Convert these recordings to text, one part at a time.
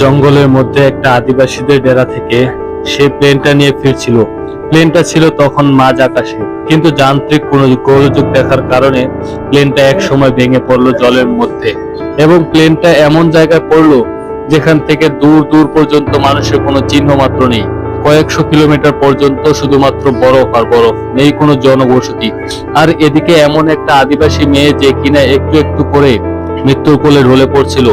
জঙ্গলের মধ্যে একটা আদিবাসীদের ডেরা থেকে সে প্লেনটা নিয়ে ফিরছিল। প্লেনটা ছিল তখন মাঝ আকাশে, কিন্তু যান্ত্রিক কোনো গোলযোগ দেখার কারণে প্লেনটা এক সময় ভেঙে পড়ল জলের মধ্যে এবং প্লেনটা এমন জায়গায় পড়ল যেখান থেকে দূর দূর পর্যন্ত মানুষের কোনো চিহ্ন মাত্র নেই। কয়েকশো কিলোমিটার পর্যন্ত শুধুমাত্র বরফ আর বরফ, নেই কোনো জনবসতি। আর এদিকে এমন একটা আদিবাসী মেয়ে যে কিনা একটু একটু করে মৃত্যুর কোলে ঢলে পড়ছিল।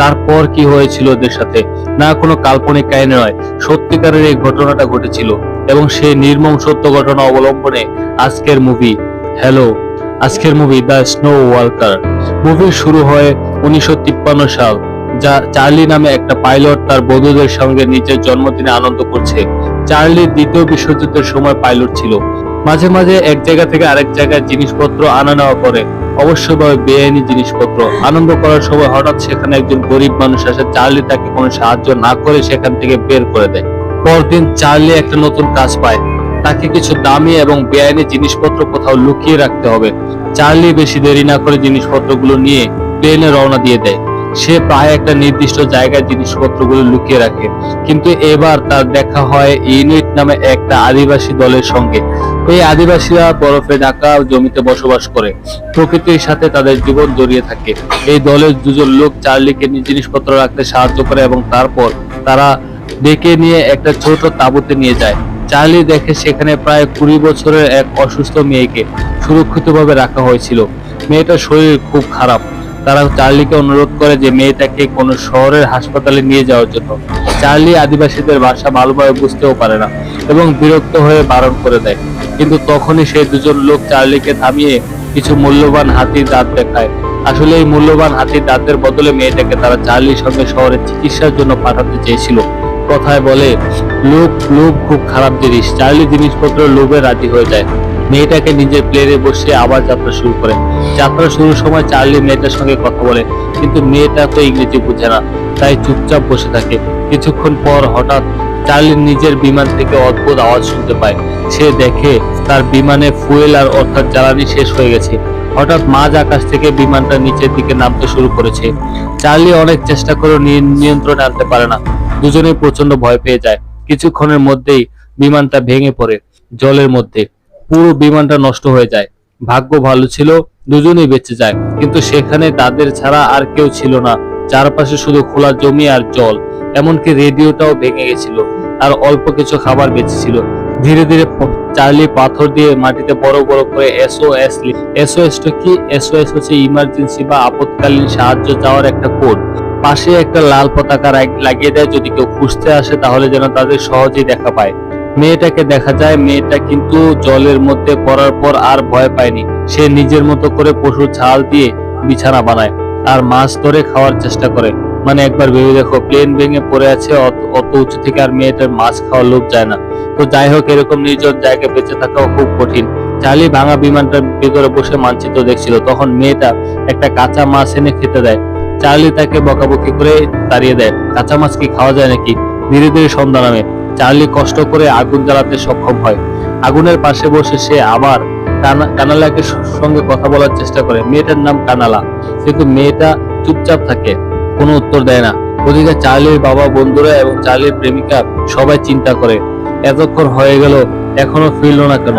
তারপর কি হয়েছিল ওদের সাথে? না, কোনো কাল্পনিক কাহিনী নয়। সত্যিকারের এই ঘটনাটা ঘটেছিল এবং সেই নির্মম সত্য ঘটনা অবলম্বনে আজকের মুভি হ্যালো আজকের movie the snow walker movie শুরু হয় উনিশশো তিপ্পান্ন সাল, যা চার্লি নামে একটা পাইলট তার বন্ধুদের সঙ্গে নিজের জন্মদিনে আনন্দ করছে। চার্লি দ্বিতীয় বিশ্বযুদ্ধের সময় পাইলট ছিল। মাঝে মাঝে এক জায়গা থেকে আরেক জায়গায় জিনিসপত্র আনা নেওয়া করে। অবশ্যভাবে বেআইনি জিনিসপত্র আনন্দ করার সময় হঠাৎ সেখানে একজন গরিব মানুষ আসে, চার্লি তাকে কোনো সাহায্য না করে সেখান থেকে বের করে দেয়। পরদিন চার্লি একটা নতুন কাজ পায়। তাকে কিছু দামি এবং বেআইনি জিনিসপত্র কোথাও লুকিয়ে রাখতে হবে। চার্লি বেশি দেরি না করে জিনিসপত্রগুলো নিয়ে প্লেনে রওনা দিয়ে দেয়। সে প্রায় একটা নির্দিষ্ট জায়গায় জিনিসপত্রগুলো লুকিয়ে রাখে। কিন্তু এবার তার দেখা হয় ইউনিট নামে একটা আদিবাসী দলের সঙ্গে। এই আদিবাসীরা বরফে ঢাকা জমিতে বসবাস করে। প্রকৃতির সাথে তাদের জীবন জড়িয়ে থাকে। এই দলের দুজন লোক চার্লিকে জিনিসপত্র রাখতে সাহায্য করে এবং তারপর তারা ডেকে নিয়ে একটা ছোট তাঁবুতে নিয়ে যায়। চার্লি দেখে সেখানে প্রায় কুড়ি বছরের এক অসুস্থ মেয়েকে সুরক্ষিতভাবে রাখা হয়েছিল। মেয়েটার শরীর খুব খারাপ। তারা চার্লিকে অনুরোধ করে যে মেয়েটাকে কোনো শহরের হাসপাতালে নিয়ে যাওয়ার জন্য। চার্লি আদিবাসীদের ভাষা ভালোভাবে বুঝতেও পারে না এবং বিরক্ত হয়ে বারণ করে দেয়। কিন্তু তখনই সেই দুজন লোক চার্লিকে থামিয়ে কিছু মূল্যবান হাতির দাঁত দেখায়। আসলে এই মূল্যবান হাতির দাঁতের বদলে মেয়েটাকে তারা চার্লির সঙ্গে শহরে চিকিৎসার জন্য পাঠাতে চেয়েছিল। কথায় বলে, লোভ লোভ খুব খারাপ জিনিস। চার্লি জিনিসপত্র লোভে রাজি হয়ে যায়। মেয়েটাকে নিজের প্লেনে বসিয়ে আবার যাত্রা শুরু করে। যাত্রা শুরুর সময় চার্লি মেয়েটার সঙ্গে কথা বলে, কিন্তু মেয়েটা তো ইংরেজি বুঝে না, তাই চুপচাপ বসে থাকে। কিছুক্ষণ পর হঠাৎ চার্লি নিজের বিমান থেকে অদ্ভুত আওয়াজ শুনতে পায়। সে দেখে তার বিমানে ফুয়েল আর অর্থাৎ জ্বালানি শেষ হয়ে গেছে। হঠাৎ মাঝ আকাশ থেকে বিমানটা নিচের দিকে নামতে শুরু করেছে। চার্লি অনেক চেষ্টা করে নিয়ন্ত্রণে আনতে পারে না। দুজনেই প্রচণ্ড ভয় পেয়ে যায়। কিছুক্ষণের মধ্যেই বিমানটা ভেঙে পড়ে জলের মধ্যে। পুরো বিমানটা নষ্ট হয়ে যায়। ভাগ্য ভালো ছিল, দুজনেই বেঁচে যায়। কিন্তু সেখানে তাদের ছাড়া আর কেউ ছিল না। চারপাশে শুধু খোলা জমি আর জল। এমনকি রেডিওটাও ভেঙে গেছিল আর অল্প কিছু খাবার বেঁচে ছিল ধীরে ধীরে চার্লি পাথর দিয়ে মাটিতে বড় বড় করে এসওএস টা কি? এসওএস হচ্ছে ইমার্জেন্সি বা আপৎকালীন সাহায্য চাওয়ার একটা কোড পাশে একটা লাল পতাকা লাগিয়ে দেয়, যদি কেউ খুঁজতে আসে তাহলে যেন তাদের সহজেই দেখা পায়। মেয়েটাকে দেখা যায়, মেয়েটা কিন্তু জলের মধ্যে পড়ার পর আর ভয় পায়নি। সে নিজের মতো করে পশুর ছাল দিয়ে বিছানা বানায় আর মাছ ধরে খাওয়ার চেষ্টা করে। মানে একবার ভেবে দেখো প্লেন ভেঙে পড়ে আছে, অত- উঁচু থেকে আর মেয়েটার মাছ খাওয়া লোভ যায় না। তো যাই হোক, এরকম নির্জন জায়গায় বেঁচে থাকাও খুব কঠিন। চার্লি ভাঙা বিমানটার ভিতরে বসে মানচিত্র দেখছিল, তখন মেয়েটা একটা কাঁচা মাছ এনে খেতে দেয়। চার্লি তাকে বকাবকি করে তাড়িয়ে দেয়, কাঁচা মাছ কি খাওয়া যায় নাকি? ধীরে ধীরে সন্ধ্যা নামে। চার্লি কষ্ট করে আগুন জ্বালাতে সক্ষম হয়। আগুনের পাশে বসে সে আবার কানা- কানালাকে সঙ্গে কথা বলার চেষ্টা করে। মেয়েটার নাম কানালা। কিন্তু মেয়েটা চুপচাপ থাকে। কোনো উত্তর দেয় না। ওদিকে চার্লির বাবা, বন্ধুরা এবং চার্লির প্রেমিকা সবাই চিন্তা করে, এতক্ষণ হয়ে গেল, এখনও ফিরলো না কেন?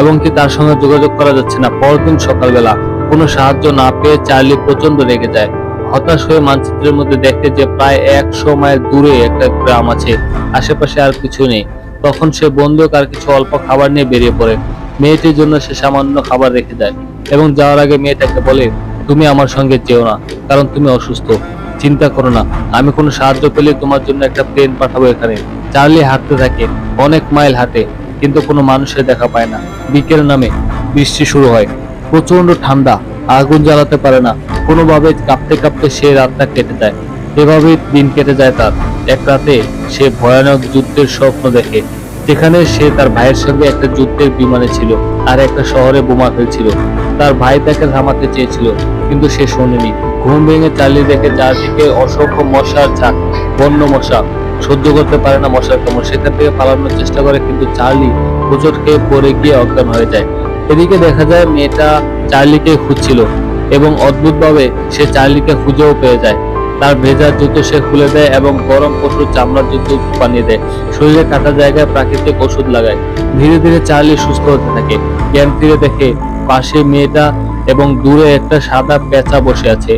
এবং কি তার সঙ্গে যোগাযোগ করা যাচ্ছে না? পরদিন সকালবেলা কোনো সাহায্য না পেয়ে চার্লি প্রচণ্ড রেগে যায়। হতাশ হয়ে মানচিত্রের মধ্যে দেখে যে প্রায় একশো মাইল দূরে একটা গ্রাম আছে, আশেপাশে আর কিছু নেই। তখন সে বন্দুক আর কিছু অল্প খাবার নিয়ে বেরিয়ে পড়ে। মেয়েটির জন্য সে সামান্য খাবার রেখে দেয় এবং যাওয়ার আগে মেয়েটাকে বলে, তুমি আমার সঙ্গে যেও না, কারণ তুমি অসুস্থ। চিন্তা করো না, আমি কোনো সাহায্য পেলে তোমার জন্য একটা প্লেন পাঠাবো এখানে। চার্লি হাঁটতে থাকে, অনেক মাইল হাঁটে, কিন্তু কোনো মানুষের দেখা পায় না। বিকেল নামে বৃষ্টি শুরু হয়। প্রচণ্ড ঠান্ডা, আগুন জ্বালাতে পারে না। কোনোভাবে কাঁপতে কাঁপতে সে রাতটা কেটে যায়। এভাবেই দিন কেটে যায় তার। এক রাতে সে ভয়ানক যুদ্ধের স্বপ্ন দেখে, যেখানে সে তার ভাইয়ের সঙ্গে একটা যুদ্ধের বিমানে ছিল আর একটা শহরে বোমা ফেলছিল। তার ভাই তাকে থামাতে চেয়েছিল, কিন্তু সে শোনেনি। ঘুম ভেঙে চালিয়ে দেখে চারদিকে অসংখ্য মশার ঝাঁক, বন্য মশা সহ্য করতে পারে না মশার কামড় সেখান থেকে পালানোর চেষ্টা করে কিন্তু চার্লি হোঁচট খেয়ে পড়ে গিয়ে অজ্ঞান হয়ে যায়। এদিকে দেখা যায় মেয়েটা চার্লিকে খুঁজছিল এবং অদ্ভুতভাবে সে চার্লিকে খুঁজেও পেয়ে যায়। তার ভেজা জুতো সে খুলে দেয় এবং গরম পশুর চামড়ার জুতো বানিয়ে দেয়। শরীরে কাটা জায়গায় প্রাকৃতিক ওষুধ লাগায়। ধীরে ধীরে চার্লি সুস্থ হতে থাকে। জ্ঞান ফিরে দেখে পাশে মেয়েটা এবং দূরে একটা সাদা পেঁচা বসে আছে।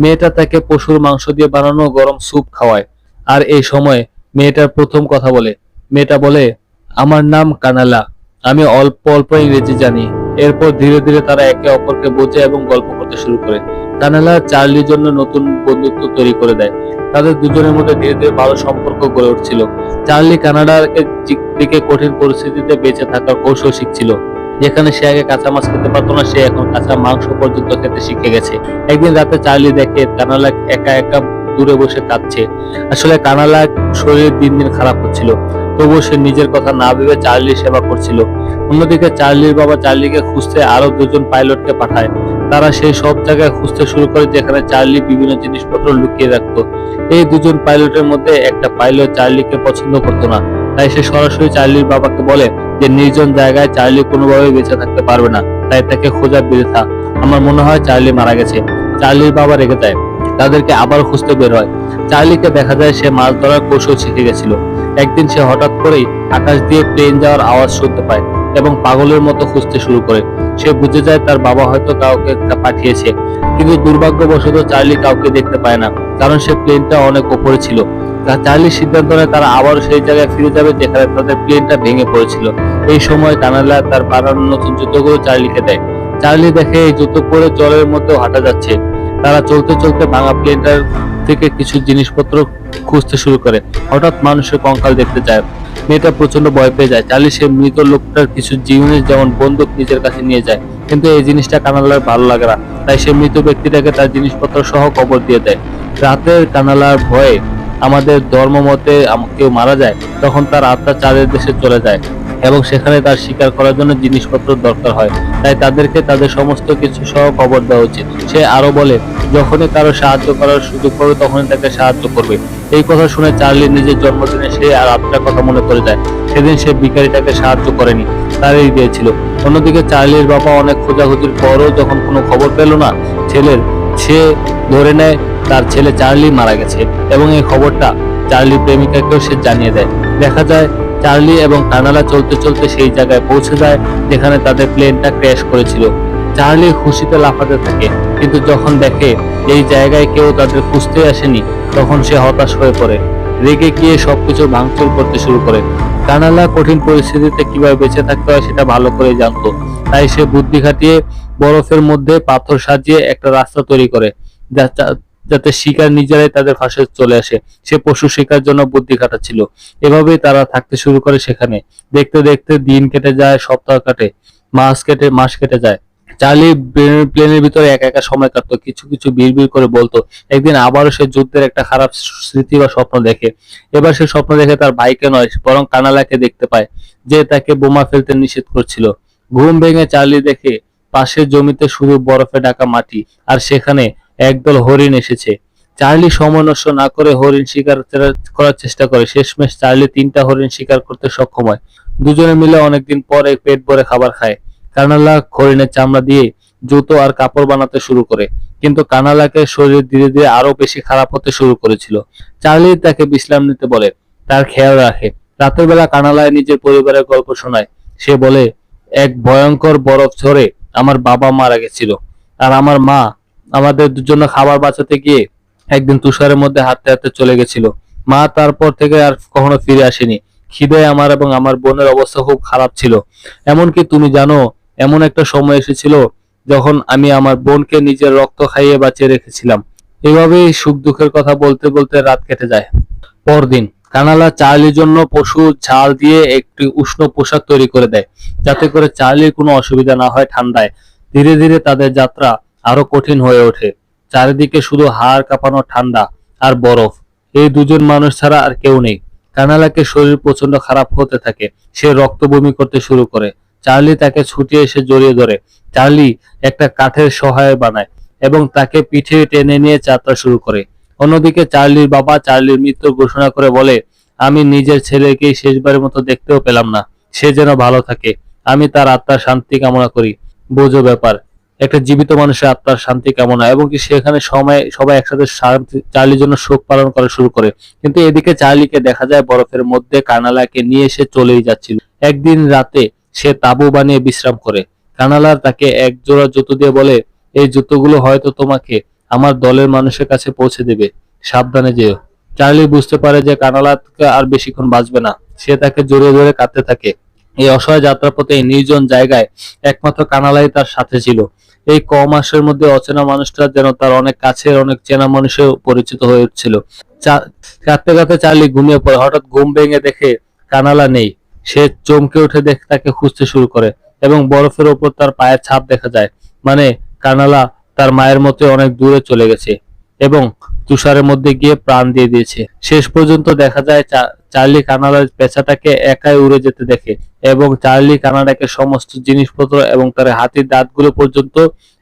মেয়েটা তাকে পশুর মাংস দিয়ে বানানো গরম স্যুপ খাওয়ায়। আর এই সময় মেয়েটার প্রথম কথা বলে, মেয়েটা বলে, আমার নাম কানালা, আমি অল্প অল্প ইংরেজি জানি। এরপর ধীরে ধীরে তারা একে অপরকে বোঝে এবং গল্প করতে শুরু করে। কানালা চার্লির জন্য নতুন বন্ধুত্ব তৈরি করে দেয়। তাদের দুজনের মধ্যে ধীরে ধীরে ভালো সম্পর্ক গড়ে উঠছিল। চার্লি কানাডার দিকে কঠিন পরিস্থিতিতে বেঁচে থাকার কৌশল শিখছিল। যেখানে সে আগে কাঁচা মাছ খেতে পারতো না, সে এখন কাঁচা মাংস পর্যন্ত খেতে শিখে গেছে। একদিন রাতে চার্লি দেখে কানালা একা একা দূরে বসে কাঁদছে। আসলে কানালা শরীর দিন দিন খারাপ হচ্ছিল। তবুও সে নিজের কথা না ভেবে চার্লি সেবা করছিল। অন্যদিকে চার্লির বাবা চার্লিকে খুঁজতে আরও দুজন পাইলটকে পাঠায়। তারা সেই সব জায়গায় খুঁজতে শুরু করে যেখানে চার্লি বিভিন্ন জিনিসপত্র লুকিয়ে রাখতো। এই দুজন পাইলটের মধ্যে একটা পাইলট চার্লিকে পছন্দ করতো না। তাই সে সরাসরি চার্লির বাবাকে বলে যে নির্জন জায়গায় চার্লি কোনোভাবে বেঁচে থাকতে পারবে না, তাই তাকে খোঁজা বৃথা। আমার মনে হয় চার্লি মারা গেছে। চার্লির বাবা রেগে যায়, তাদেরকে আবার খুঁজতে বের হয়। চার্লিকে দেখা যায় সে মাছ ধরার কৌশল শিখে গেছিল। একদিন সে হঠাৎ করেই আকাশ দিয়ে প্লেন যাওয়ার আওয়াজ শুনতে পায় এবং পাগলের মতো খুঁজতে শুরু করে। সে বুঝে যায় তার বাবা হয়তো কাউকে পাঠিয়েছে, কিন্তু দুর্ভাগ্যবশত চার্লি কাউকে দেখতে পায় না, কারণ সে প্লেনটা অনেক ওপরে ছিল। তা চার্লির সিদ্ধান্ত নেয় তারা আবার সেই জায়গায় ফিরে যাবে যেখানে তাদের প্লেনটা ভেঙে পড়েছিল। এই সময় কানালা তার বানানো নতুন জুতোগুলো চার্লিকে দেয়। চার্লি দেখে এই জুতো পরে জলের মধ্যেও হাঁটা যাচ্ছে। তারা চলতে চলতে ভাঙা প্লেনটার থেকে কিছু জিনিসপত্র খুঁজতে শুরু করে। হঠাৎ মানুষের কঙ্কাল দেখতে যায়। মেয়েটা প্রচণ্ড ভয় পেয়ে যায়। চার্লি সে মৃত লোকটার কিছু জিনিস যেমন বন্দুক নিজের কাছে নিয়ে যায়, কিন্তু এই জিনিসটা কানালার ভালো লাগে না। তাই সে মৃত ব্যক্তিটাকে তার জিনিসপত্র সহ কবর দিয়ে দেয়। রাতের কানালার ভয়ে আমাদের ধর্ম মতে কেউ মারা যায়, তখন তার আত্মা চাঁদের দেশে চলে যায় এবং সেখানে তার শিকার করার জন্য জিনিসপত্র দরকার হয়। তাই তাদেরকে তাদের সমস্ত কিছু সহ খবর দেওয়া উচিত। সে আরও বলে, যখনই কারও সাহায্য করার সুযোগ পাবে, তখনই তাকে সাহায্য করবে। এই কথা শুনে চার্লি নিজের জন্মদিনে সে আর আত্মার কথা মনে করে যায়। সেদিন সে ভিখারিটাকে সাহায্য করেনি, তারই দিয়েছিল। অন্যদিকে চার্লির বাবা অনেক খোঁজাখুঁজির পরও যখন কোনো খবর পেল না, ছেলের, সে ধরে নেয় তার ছেলে চার্লি মারা গেছে এবং এই খবরটা চার্লি প্রেমিকাকেও সে জানিয়ে দেয়। দেখা যায়, চার্লি এবং কানালা চলতে চলতে সেই জায়গায় পৌঁছে যায় যেখানে তাদের প্লেনটা ক্র্যাশ করেছিল। চার্লি খুশিতে লাফাতে থাকে, কিন্তু যখন দেখে এই জায়গায় কেউ তাদের খুঁজতে আসেনি, তখন সে হতাশ হয়ে পড়ে। রেগে গিয়ে সবকিছু ভাঙচুর করতে শুরু করে। কানালা কঠিন পরিস্থিতিতে কীভাবে বেঁচে থাকতে হয় সেটা ভালো করে জানতো। তাই সে বুদ্ধি খাটিয়ে বরফের মধ্যে পাথর সাজিয়ে একটা রাস্তা তৈরি করে, যা- যাতে শিকার নিজেরাই তাদের ফাঁসে চলে আসে। সে পশু শিকার জন্য বুদ্ধি খাটাচ্ছিল। এভাবেই তারা থাকতে শুরু করে সেখানে। দেখতে দেখতে দিন কেটে যায়, সপ্তাহ কাটে, মাস কেটে মাস কেটে যায়। চার্লি প্লেনের- ভিতরে একা একা সময় কাটতো, কিছু কিছু বিড়বিড় করে বলতো। একদিন আবারও সে যুদ্ধের একটা খারাপ স্মৃতি বা স্বপ্ন দেখে। এবার সে স্বপ্ন দেখে তার ভাইকে নয়, বরং কানালাকে দেখতে পায়, যে তাকে বোমা ফেলতে নিষেধ করছিল। ঘুম ভেঙে চার্লি দেখে পাশের জমিতে শুধু বরফে ঢাকা মাটি, আর সেখানে একদল হরিণ এসেছে। চার্লি সময় না করে হরিণ শিকার করার চেষ্টা করে। শেষমেশ চার্লি তিনটা হরিণ শিকার করতে সক্ষম হয়। দুজনে মিলে অনেকদিন পরে পেট ভরে খাবার খায়। কানালা হরিণের চামড়া দিয়ে জুতো আর কাপড় বানাতে শুরু করে। কিন্তু কানালাকে শরীর ধীরে ধীরে আরও বেশি খারাপ হতে শুরু করেছিল। চার্লি তাকে বিশ্রাম নিতে বলে, তার খেয়াল রাখে। রাতের বেলা কানালায় নিজের পরিবারের গল্প শোনায়। সে বলে, এক ভয়ঙ্কর বরফ ঝরে আমার বাবা মারা গেছিল। আর আমার মা আমাদের জন্য খাবার বাঁচাতে গিয়ে একদিন তুষারের মধ্যে হাঁটতে হাঁটতে চলে গেছিল। মা তারপর থেকে আর কখনো ফিরে আসেনি। খিদে আমার এবং আমার বোনের অবস্থা খুব খারাপ ছিল। এমনকি তুমি জানো, এমন একটা সময় এসেছিল যখন আমি আমার বোনকে নিজের রক্ত খাইয়ে বাঁচিয়ে রেখেছিলাম। এভাবেই সুখ দুঃখের কথা বলতে বলতে রাত কেটে যায়। পরদিন কানালা চার্লির জন্য পশু ঝাল দিয়ে একটি উষ্ণ পোশাক তৈরি করে দেয়। যাতে করে চার্লির কোনো অসুবিধা না হয় ঠান্ডায়। ধীরে ধীরে তাদের যাত্রা আরও কঠিন হয়ে ওঠে। চারিদিকে শুধু হাড় কাঁপানো ঠান্ডা আর বরফ। এই দুজন মানুষ ছাড়া আর কেউ নেই। কানালাকে শরীর প্রচণ্ড খারাপ হতে থাকে। সে রক্ত বমি করতে শুরু করে। চার্লি তাকে ছুটিয়ে এসে জড়িয়ে ধরে। চার্লি একটা কাঠের সহায় বানায় এবং তাকে পিঠে টেনে নিয়ে যাত্রা শুরু করে। অন্যদিকে চার্লির বাবা চার্লির মৃত্যু ঘোষণা করে বলে, আমি নিজের ছেলেকে শেষবারের মতো দেখতেও পেলাম না। সে যেন ভালো থাকে। আমি তার আত্মার শান্তি কামনা করি। বোঝো ব্যাপার। একটা জীবিত মানুষের আত্মার শান্তি কামনা এবং কি সেখানে সময়, সবাই একসাথে চার্লির জন্য শোক পালন করা শুরু করে। কিন্তু এদিকে চার্লিকে দেখা যায় বরফের মধ্যে কানালাকে নিয়ে এসে চলেই যাচ্ছিল। একদিন রাতে সে তাঁবু বানিয়ে বিশ্রাম করে। কানালার তাকে এক জোড়া জুতো দিয়ে বলে, এই জুতোগুলো হয়তো তোমাকে আমার দলের মানুষের কাছে পৌঁছে দেবে। সাবধানে যেও। চার্লি বুঝতে পারে যে কানালাকে আর বেশিক্ষণ বাঁচবে না। সে তাকে জোরে জোরে কাঁদতে থাকে। এই অসহায় যাত্রাপথে এই নির্জন জায়গায় একমাত্র কানালাই তার সাথে ছিল। এই ক মাসের মধ্যে অচেনা মানুষটা যেন তার অনেক কাছের, অনেক চেনা মানুষের পরিচিত হয়ে উঠছিল। কাঁদতে কাঁদতে চার্লি ঘুমিয়ে পড়ে। হঠাৎ ঘুম ভেঙে দেখে কানালা নেই। সে চমকে উঠে দেখে তাকে খুঁজতে শুরু করে এবং বরফের ওপর তার পায়ের ছাপ দেখা যায়। মানে কানালা তার মায়ের মতো অনেক দূরে চলে গেছে এবং তুষারের মধ্যে গিয়ে প্রাণ দিয়ে দিয়েছে। শেষ পর্যন্ত দেখা যায় চার্লি কানাডার পেঁচাটাকে একাই উড়ে যেতে দেখে এবং চার্লি কানাডাকে সমস্ত জিনিসপত্র এবং তার হাতির দাঁতগুলো পর্যন্ত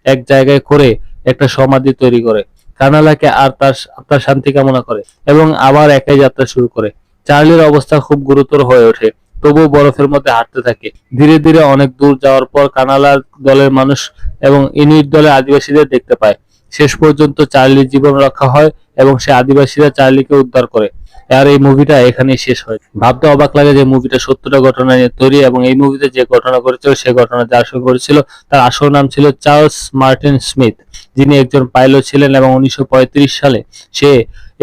এক জায়গায় করে একটা সমাধি তৈরি করে। কানালাকে আর তার আত্মার শান্তি কামনা করে এবং আবার একাই যাত্রা শুরু করে। চার্লির অবস্থা খুব গুরুতর হয়ে ওঠে, তবুও বরফের মধ্যে হাঁটতে থাকে। ধীরে ধীরে অনেক দূর যাওয়ার পর কানালার দলের মানুষ এবং ইনুইট দলের আদিবাসীদের দেখতে পায়। শেষ পর্যন্ত চার্লির জীবন রক্ষা হয় এবং সে আদিবাসীরা চার্লিকে উদ্ধার করে। আর এই মুভিটা এখানেই শেষ হয়। ভাবতে অবাক লাগে যে মুভিটা সত্যটা ঘটনা নিয়ে তৈরি এবং এই মুভিতে যে ঘটনা করেছিল সে ঘটনা যার সঙ্গে করেছিল তার আসল নাম ছিল চার্লস মার্টিন স্মিথ, যিনি একজন পাইলট ছিলেন এবং উনিশশো পঁয়ত্রিশ সালে সে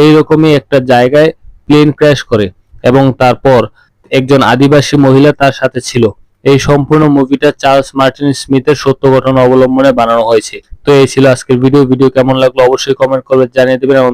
এইরকমই একটা জায়গায় প্লেন ক্র্যাশ করে এবং তারপর একজন আদিবাসী মহিলা তার সাথে ছিল। এই সম্পূর্ণ মুভিটা চার্লস মার্টিন স্মিথের সত্য ঘটনা অবলম্বনে বানানো হয়েছে। তো এই ছিল আজকের ভিডিও ভিডিও কেমন লাগল অবশ্যই কমেন্ট করবে, জানিয়ে দেবেন এবং